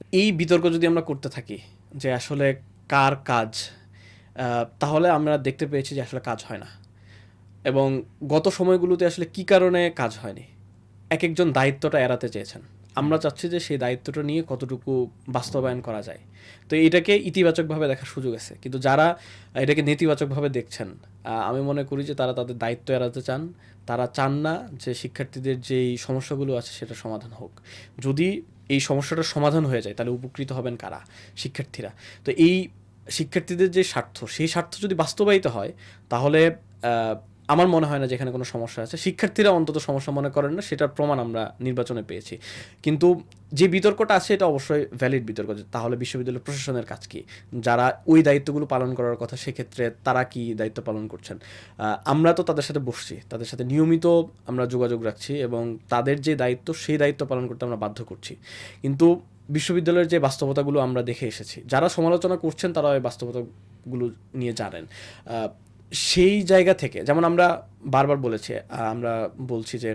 এই বিতর্ক যদি আমরা করতে থাকি যে আসলে কার কাজ তাহলে আমরা দেখতে পেয়েছি যে আসলে কাজ হয় না। এবং গত সময়গুলোতে আসলে কি কারণে কাজ হয়নি? এক একজন দায়িত্বটা এড়াতে চেয়েছেন। আমরা চাচ্ছি যে সেই দায়িত্বটা নিয়ে কতটুকু বাস্তবায়ন করা যায়। তো এটাকে ইতিবাচকভাবে দেখার সুযোগ আছে। কিন্তু যারা এটাকে নেতিবাচকভাবে দেখছেন আমি মনে করি যে তারা তাদের দায়িত্ব এড়াতে চান। তারা চান না যে শিক্ষার্থীদের যেই সমস্যাগুলো আছে সেটা সমাধান হোক। যদি এই সমস্যাটার সমাধান হয়ে যায়, তাহলে উপকৃত হবেন কারা? শিক্ষার্থীরা। তো এই শিক্ষার্থীদের যে স্বার্থ, সেই স্বার্থ যদি বাস্তবায়িত হয়, তাহলে আমার মনে হয় না যে এখানে কোনো সমস্যা আছে। শিক্ষার্থীরা অন্তত সমস্যা মনে করেন না, সেটার প্রমাণ আমরা নির্বাচনে পেয়েছি। কিন্তু যে বিতর্কটা আছে, এটা অবশ্যই ভ্যালিড বিতর্ক তাহলে বিশ্ববিদ্যালয় প্রশাসনের কাজ কি? যারা ওই দায়িত্বগুলো পালন করার কথা, সেক্ষেত্রে তারা কি দায়িত্ব পালন করছেন? আমরা তো তাদের সাথে বসছি, তাদের সাথে নিয়মিত আমরা যোগাযোগ রাখছি এবং তাদের যে দায়িত্ব, সেই দায়িত্ব পালন করতে আমরা বাধ্য করছি। কিন্তু বিশ্ববিদ্যালয়ের যে বাস্তবতাগুলো আমরা দেখে এসেছি, যারা সমালোচনা করছেন তারা ওই বাস্তবতাগুলো নিয়ে জানেন। সেই জায়গা থেকে, যেমন আমরা বারবার বলেছি আমরা বলছি যে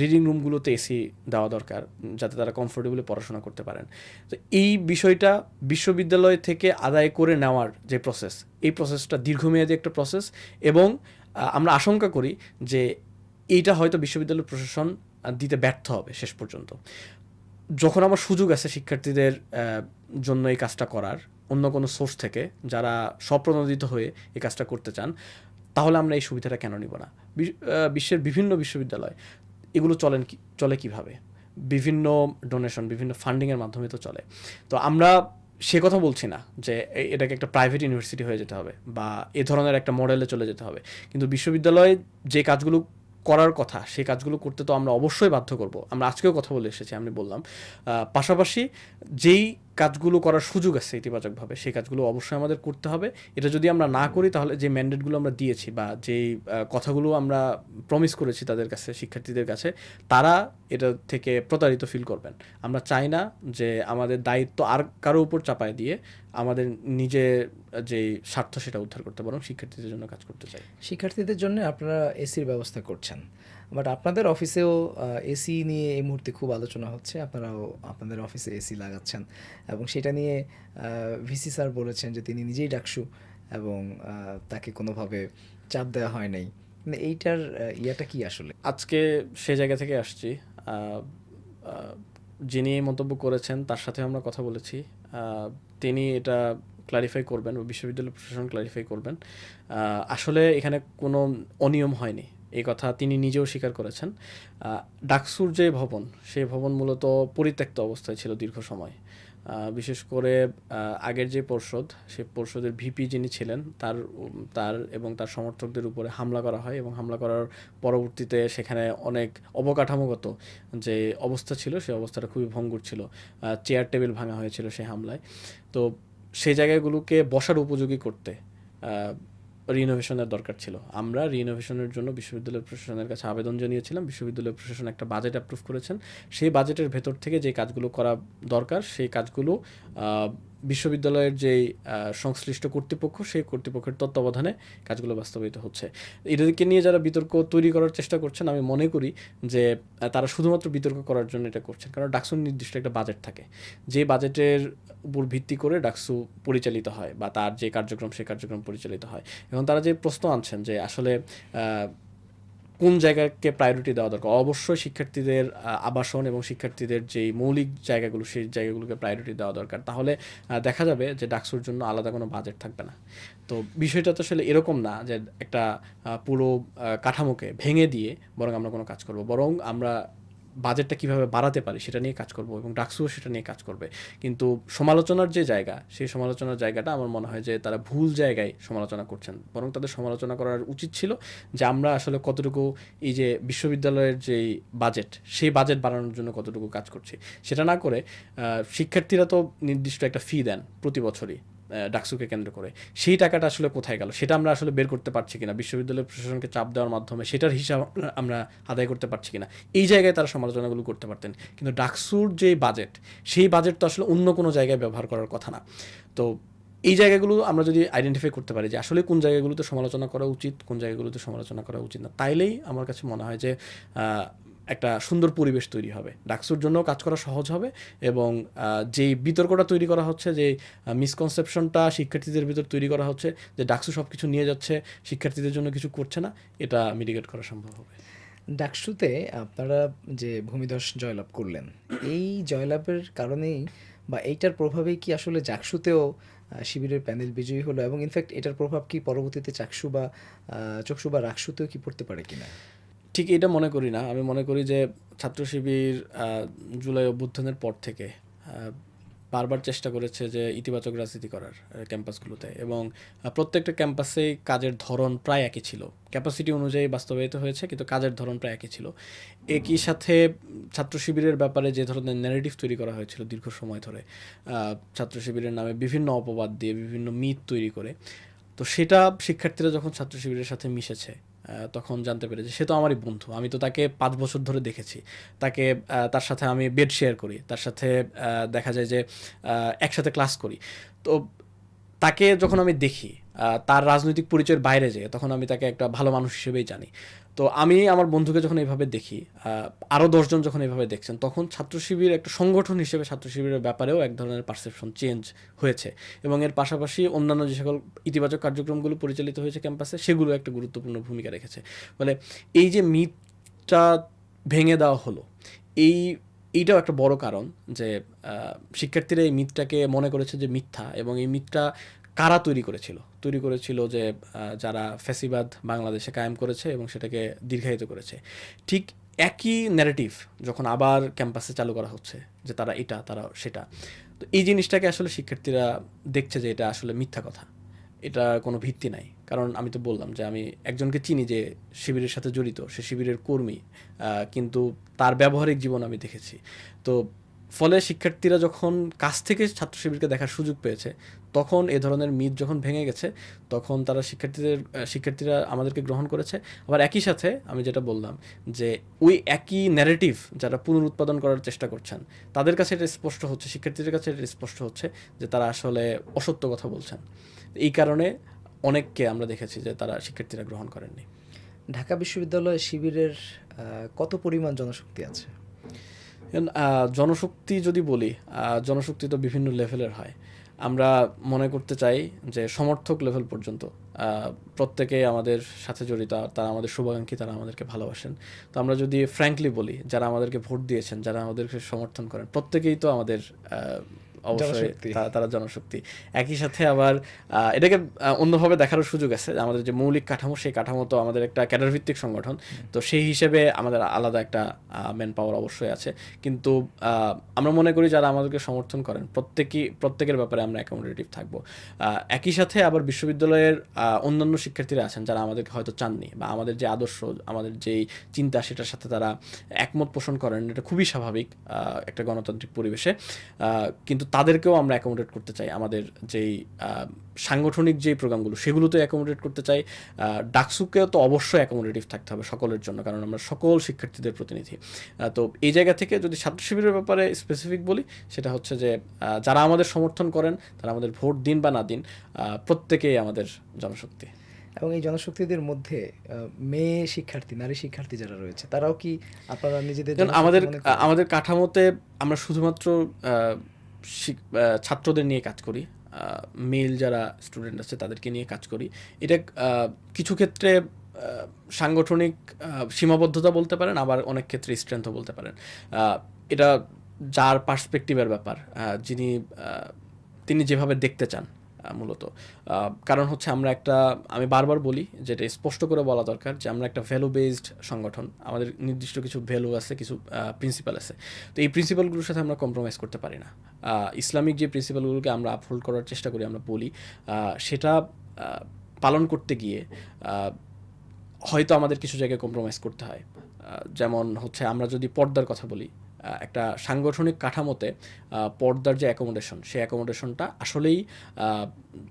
রিডিং রুমগুলোতে এসি দেওয়া দরকার, যাতে তারা কমফোর্টেবলি পড়াশোনা করতে পারেন। তো এই বিষয়টা বিশ্ববিদ্যালয় থেকে আদায় করে নেওয়ার যে প্রসেস এই প্রসেসটা দীর্ঘমেয়াদী একটা প্রসেস এবং আমরা আশঙ্কা করি যে এইটা হয়তো বিশ্ববিদ্যালয় প্রশাসন দিতে ব্যর্থ হবে শেষ পর্যন্ত। যখন আমার সুযোগ আছে শিক্ষার্থীদের জন্য এই কাজটা করার অন্য কোনো সোর্স থেকে যারা স্বপ্রণোদিত হয়ে এই কাজটা করতে চান, তাহলে আমরা এই সুবিধাটা কেন নিব না? বিশ্বের বিভিন্ন বিশ্ববিদ্যালয়, এগুলো চলেন চলে কীভাবে? বিভিন্ন ডোনেশন বিভিন্ন ফান্ডিংয়ের মাধ্যমে তো চলে। তো আমরা সে কথা বলছি না যে এটাকে একটা প্রাইভেট ইউনিভার্সিটি হয়ে যেতে হবে বা এ ধরনের একটা মডেলে চলে যেতে হবে। কিন্তু বিশ্ববিদ্যালয়ে যে কাজগুলো করার কথা সেই কাজগুলো করতে তো আমরা অবশ্যই বাধ্য করব। আমরা আজকেও কথা বলে এসেছি, আমি বললাম। পাশাপাশি যেই কাজগুলো করার সুযোগ আছে ইতিবাচকভাবে, সেই কাজগুলো অবশ্যই আমাদের করতে হবে। এটা যদি আমরা না করি, তাহলে যে ম্যান্ডেটগুলো আমরা দিয়েছি বা যেই কথাগুলো আমরা প্রমিস করেছি তাদের কাছে, শিক্ষার্থীদের কাছে, তারা এটা থেকে প্রতারিত ফিল করবেন। আমরা চাই না যে আমাদের দায়িত্ব আর কারও উপর চাপায় দিয়ে আমাদের নিজের যে স্বার্থ সেটা উদ্ধার করতে বরং শিক্ষার্থীদের জন্য কাজ করতে চাই। শিক্ষার্থীদের জন্য আপনারা এসির ব্যবস্থা করছেন। বাট আপনাদের অফিসেও এসি নিয়ে এই মুহূর্তে খুব আলোচনা হচ্ছে। আপনারাও আপনাদের অফিসে এসি লাগাচ্ছেন এবং সেটা নিয়ে ভিসি স্যার বলেছেন যে তিনি নিজেই ডাকসু এবং তাকে কোনোভাবে চাপ দেওয়া হয় নাই। মানে এইটার ইয়াটা কি আসলে? আজকে সে জায়গা থেকে আসছি। যিনি এই মন্তব্য করেছেন তার সাথে আমরা কথা বলেছি। তিনি এটা ক্লারিফাই করবেন বা বিশ্ববিদ্যালয় প্রশাসন ক্লারিফাই করবেন। আসলে এখানে কোনো অনিয়ম হয়নি। এই কথা তিনি নিজেও স্বীকার করেছেন। ডাকসুর যে ভবন, সেই ভবন মূলত পরিত্যক্ত অবস্থায় ছিল দীর্ঘ সময়। বিশেষ করে আগের যে পর্ষদ সেই পর্ষদের ভিপি যিনি ছিলেন, তার তার এবং তার সমর্থকদের উপরে হামলা করা হয় এবং হামলা করার পরবর্তীতে সেখানে অনেক অবকাঠামোগত যে অবস্থা ছিল সেই অবস্থাটা খুবই ভঙ্গুর ছিল। চেয়ার টেবিল ভাঙা হয়েছিল সেই হামলায়। তো সেই জায়গাগুলোকে বসার উপযোগী করতে রিনোভেশনের দরকার ছিল। আমরা রিনোভেশনের জন্য বিশ্ববিদ্যালয় প্রশাসনের কাছে আবেদন জানিয়েছিলাম, বিশ্ববিদ্যালয় প্রশাসন একটা বাজেট অ্যাপ্রুভ করেছেন। সেই বাজেটের ভেতর থেকে যে কাজগুলো করা দরকার, সেই কাজগুলো বিশ্ববিদ্যালয়ের আহ, সংশ্লিষ্ট কর্তৃপক্ষ সেই কর্তৃপক্ষের তত্ত্বাবধানে কাজগুলো বাস্তবায়িত হচ্ছে। এটাকে নিয়ে যারা বিতর্ক তৈরি করার চেষ্টা করছেন আমি মনে করি যে তারা শুধুমাত্র বিতর্ক করার জন্য এটা করছেন। কারণ ডাকসুর নির্দিষ্ট একটা বাজেট থাকে। যে বাজেটের উপর ভিত্তি করে ডাকসু পরিচালিত হয় বা তার যে কার্যক্রম সেই কার্যক্রম পরিচালিত হয়। এখন তারা যে প্রশ্ন আনছেন যে আসলে কোন জায়গাকে প্রায়োরিটি দেওয়া দরকার? অবশ্যই শিক্ষার্থীদের আবাসন এবং শিক্ষার্থীদের যেই মৌলিক জায়গাগুলো, সেই জায়গাগুলোকে প্রায়োরিটি দেওয়া দরকার। তাহলে দেখা যাবে যে ডাকসুর জন্য আলাদা কোনো বাজেট থাকবে না। তো বিষয়টা তো আসলে এরকম না যে একটা পুরো কাঠামোকে ভেঙে দিয়ে বরং আমরা কোনো কাজ করব। বরং আমরা বাজেটটা কীভাবে বাড়াতে পারি সেটা নিয়ে কাজ করব এবং ডাকসুও সেটা নিয়ে কাজ করবে। কিন্তু সমালোচনার যে জায়গা, সেই সমালোচনার জায়গাটা আমার মনে হয় যে তারা ভুল জায়গায় সমালোচনা করছেন। বরং তাদের সমালোচনা করার উচিত ছিল যে আমরা আসলে কতটুকু এই যে বিশ্ববিদ্যালয়ের যেই বাজেট সেই বাজেট বাড়ানোর জন্য কতটুকু কাজ করছি। সেটা না করে শিক্ষার্থীরা তো নির্দিষ্ট একটা ফি দেন প্রতি বছরই। ডাকসুকে কেন্দ্র করে। সেই টাকাটা আসলে কোথায় গেল? সেটা আমরা আসলে বের করতে পারছি কিনা? বিশ্ববিদ্যালয় প্রশাসনকে চাপ দেওয়ার মাধ্যমে সেটার হিসাব আমরা- আদায় করতে পারছি কিনা? এই জায়গায় তারা সমালোচনাগুলো করতে পারতেন। কিন্তু ডাকসুর যে বাজেট সেই বাজেট তো আসলে অন্য কোনো জায়গায় ব্যবহার করার কথা না। তো এই জায়গাগুলো আমরা যদি আইডেন্টিফাই করতে পারি যে আসলে কোন জায়গাগুলোতে সমালোচনা করা উচিত, কোন জায়গাগুলোতে সমালোচনা করা উচিত না, তাইলেই আমার কাছে মনে হয় যে একটা সুন্দর পরিবেশ তৈরি হবে। ডাকসুর জন্য কাজ করা সহজ হবে এবং যেই বিতর্কটা তৈরি করা হচ্ছে, যে মিসকনসেপশনটা শিক্ষার্থীদের ভিতর তৈরি করা হচ্ছে, যে, ডাকসু সব কিছু নিয়ে যাচ্ছে, শিক্ষার্থীদের জন্য কিছু করছে না, এটা মিটিগেট করা সম্ভব হবে। ডাকসুতে আপনারা যে, ভূমিধস জয়লাভ করলেন, এই জয়লাভের কারণেই বা এইটার প্রভাবেই কি আসলে জাকসুতেও শিবিরের প্যানেল বিজয়ী হলো? এবং ইনফ্যাক্ট এটার প্রভাব কি পরবর্তীতে চাকসু বা চক্ষু বা রাকসুতেও কি পড়তে পারে কিনা? ঠিক এটা মনে করি না। আমি মনে করি যে ছাত্র শিবির জুলাই অভ্যুত্থানের পর থেকে বারবার চেষ্টা করেছে যে ইতিবাচক রাজনীতি করার ক্যাম্পাসগুলোতে এবং প্রত্যেকটা ক্যাম্পাসেই কাজের ধরন প্রায় একই ছিল। ক্যাপাসিটি অনুযায়ী বাস্তবায়িত হয়েছে, কিন্তু কাজের ধরন প্রায় একই ছিল। একই সাথে ছাত্র শিবিরের ব্যাপারে যে ধরনের ন্যারেটিভ তৈরি করা হয়েছিল দীর্ঘ সময় ধরে ছাত্র শিবিরের নামে বিভিন্ন অপবাদ দিয়ে বিভিন্ন মিথ তৈরি করে, তো সেটা শিক্ষার্থীরা যখন ছাত্র শিবিরের সাথে মিশেছে তখন জানতে পেরেছি সে তো আমারই বন্ধু, আমি তো তাকে পাঁচ বছর ধরে দেখেছি। তাকে তার সাথে আমি বেড শেয়ার করি, তার সাথে দেখা যায় যে একসাথে ক্লাস করি। তো তাকে যখন আমি দেখি তার রাজনৈতিক পরিচয়ের বাইরে যেয়ে, তখন আমি তাকে একটা ভালো মানুষ হিসেবেই জানি। তো আমি আমার বন্ধুকে যখন এইভাবে দেখি আরও দশজন যখন এইভাবে দেখছেন, তখন ছাত্র শিবির একটা সংগঠন হিসেবে, ছাত্র শিবিরের ব্যাপারেও এক ধরনের পারসেপশন চেঞ্জ হয়েছে। এবং এর পাশাপাশি অন্যান্য যে সকল ইতিবাচক কার্যক্রমগুলো পরিচালিত হয়েছে ক্যাম্পাসে, সেগুলো একটা গুরুত্বপূর্ণ ভূমিকা রেখেছে। ফলে এই যে মিথটা ভেঙে দেওয়া হলো, এই, এইটাও একটা বড় কারণ যে শিক্ষার্থীরা এই মিথটাকে মনে করেছে যে মিথ্যা এবং এই মিথটা কারা তৈরি করেছিল? তৈরি করেছিল যে যারা ফ্যাসিবাদ বাংলাদেশে কায়েম করেছে এবং সেটাকে দীর্ঘায়িত করেছে। ঠিক একই ন্যারেটিভ যখন আবার ক্যাম্পাসে চালু করা হচ্ছে, যে তারা এটা, তারা সেটা। তো এই জিনিসটাকে আসলে শিক্ষার্থীরা দেখছে যে এটা আসলে মিথ্যা কথা। এটা কোনো ভিত্তি নাই। কারণ আমি তো বললাম যে আমি একজনকে চিনি যে শিবিরের সাথে জড়িত, সে শিবিরের কর্মী কিন্তু তার ব্যবহারিক জীবন আমি দেখেছি। তো ফলে শিক্ষার্থীরা যখন কাছ থেকে ছাত্র শিবিরকে দেখার সুযোগ পেয়েছে তখন এ ধরনের মিথ যখন ভেঙে গেছে তখন তারা শিক্ষার্থীদের শিক্ষার্থীরা আমাদেরকে গ্রহণ করেছে। আবার একই সাথে আমি যেটা বললাম যে ওই একই ন্যারেটিভ যারা পুনরুৎপাদন করার চেষ্টা করছেন তাদের কাছে এটা স্পষ্ট হচ্ছে শিক্ষার্থীদের কাছে এটা স্পষ্ট হচ্ছে যে তারা আসলে অসত্য কথা বলছেন। এই কারণে অনেককে আমরা দেখেছি যে তারা শিক্ষার্থীরা গ্রহণ করেননি। ঢাকা বিশ্ববিদ্যালয়ে শিবিরের কত পরিমাণ জনশক্তি আছে? জনশক্তি যদি বলি জনশক্তি তো বিভিন্ন লেভেলের হয়। আমরা মনে করতে চাই যে সমর্থক লেভেল পর্যন্ত প্রত্যেকেই প্রত্যেকে আমাদের সাথে জড়িত, তারা আমাদের শুভাকাঙ্ক্ষী, তারা আমাদেরকে ভালোবাসেন। তো আমরা যদি ফ্র্যাঙ্কলি বলি, যারা আমাদেরকে ভোট দিয়েছেন, যারা আমাদেরকে সমর্থন করেন, প্রত্যেকেই তো আমাদের অবশ্যই তারা জনশক্তি। একই সাথে আবার এটাকে অন্যভাবে দেখারও সুযোগ আছে। আমাদের যে মৌলিক কাঠামো সেই কাঠামো তো আমাদের একটা ক্যাডার ভিত্তিক সংগঠন তো সেই হিসেবে আমাদের আলাদা একটা ম্যান পাওয়ার অবশ্যই আছে। কিন্তু আমরা মনে করি যারা আমাদেরকে সমর্থন করেন প্রত্যেকই প্রত্যেকের ব্যাপারে আমরা অ্যাকোমোডেটিভ থাকব। একই সাথে আবার বিশ্ববিদ্যালয়ের অন্যান্য শিক্ষার্থীরা আছেন যারা আমাদেরকে হয়তো চাননি বা আমাদের যে আদর্শ আমাদের যেই চিন্তা সেটার সাথে তারা একমত পোষণ করেন। এটা খুবই স্বাভাবিক একটা গণতান্ত্রিক পরিবেশে। কিন্তু তাদেরকেও আমরা অ্যাকোমোডেট করতে চাই। আমাদের যেই সাংগঠনিক যেই প্রোগ্রামগুলো সেগুলোতে অ্যাকোমোডেট করতে চাই। ডাকসুকেও তো অবশ্যই অ্যাকোমোডেটিভ থাকতে হবে সকলের জন্য কারণ আমরা সকল শিক্ষার্থীদের প্রতিনিধি। তো এই জায়গা থেকে যদি ছাত্র শিবিরের ব্যাপারে স্পেসিফিক বলি সেটা হচ্ছে যে যারা আমাদের সমর্থন করেন তারা আমাদের ভোট দিন বা না দিন প্রত্যেকেই আমাদের জনশক্তি। এবং এই জনশক্তিদের মধ্যে মেয়ে শিক্ষার্থী নারী শিক্ষার্থী যারা রয়েছে তারাও কি আপনারা নিজেদের আমাদের আমাদের কাঠামোতে আমরা শুধুমাত্র ছাত্রদের নিয়ে কাজ করি। মেল যারা স্টুডেন্ট আছে তাদেরকে নিয়ে কাজ করি। এটা কিছু ক্ষেত্রে সাংগঠনিক সীমাবদ্ধতা বলতে পারেন, আবার অনেক ক্ষেত্রে স্ট্রেংথও বলতে পারেন। এটা যার পার্সপেক্টিভের ব্যাপার যিনি তিনি যেভাবে দেখতে চান। মূলত। কারণ হচ্ছে আমরা একটা, আমি বারবার বলি যেটা স্পষ্ট করে বলা দরকার যে আমরা একটা ভ্যালু বেসড সংগঠন, আমাদের নির্দিষ্ট কিছু ভ্যালু আছে, কিছু প্রিন্সিপাল আছে। তো এই প্রিন্সিপালগুলোর সাথে আমরা কম্প্রোমাইজ করতে পারি না। ইসলামিক যে প্রিন্সিপালগুলোকে আমরা আপহোল্ড করার চেষ্টা করি আমরা বলি সেটা পালন করতে গিয়ে হয়তো আমাদের কিছু জায়গায় কম্প্রোমাইজ করতে হয়। যেমন হচ্ছে আমরা যদি পর্দার কথা বলি একটা সাংগঠনিক কাঠামোতে পর্দার যে অ্যাকোমোডেশন সেই অ্যাকোমোডেশনটা আসলেই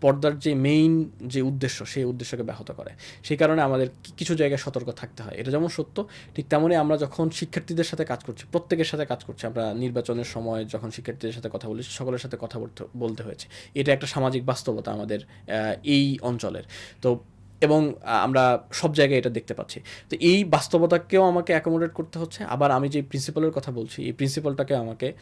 পর্দার যে মেইন যে উদ্দেশ্য, সেই উদ্দেশ্যকে ব্যাহত করে। সেই কারণে আমাদের কিছু জায়গায় সতর্ক থাকতে হয়। এটা যেমন সত্য, ঠিক তেমনই আমরা যখন শিক্ষার্থীদের সাথে কাজ করছি, প্রত্যেকের সাথে কাজ করছি, আমরা নির্বাচনের সময় যখন শিক্ষার্থীদের সাথে কথা বলি, সকলের সাথে কথা বলতে হয়েছে। এটা একটা সামাজিক বাস্তবতা আমাদের এই অঞ্চলের। তো এবং আমরা সব জায়গায় এটা দেখতে পাচ্ছি। তো এই বাস্তবতাকেও আমাকে অ্যাকোমোডেট করতে হচ্ছে। আবার আমি যে প্রিন্সিপালের কথা বলছি, এই প্রিন্সিপালটাকে আমাকে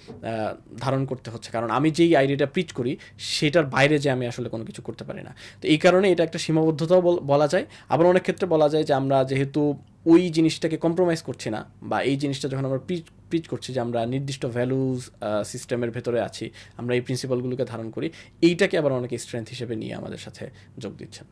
ধারণ করতে হচ্ছে। কারণ আমি যেই আইডিয়াটা প্রিচ করি, সেটার বাইরে যে আমি আসলে কোনো কিছু করতে পারি না। তো এই কারণে এটা একটা সীমাবদ্ধতাও বল- যায়। আবার অনেক ক্ষেত্রে বলা যায় যে আমরা যেহেতু ওই জিনিসটাকে কম্প্রোমাইজ করছে না বা এই জিনিসটা যখন আমরা পিচ পিচ করছি যে আমরা নির্দিষ্ট ভ্যালুজ সিস্টেমের ভেতরে আছি, আমরা এই প্রিন্সিপালগুলোকে ধারণ করি, এইটাকে আবার অনেকে স্ট্রেংথ হিসেবে নিয়ে আমাদের সাথে যোগ দিচ্ছেন।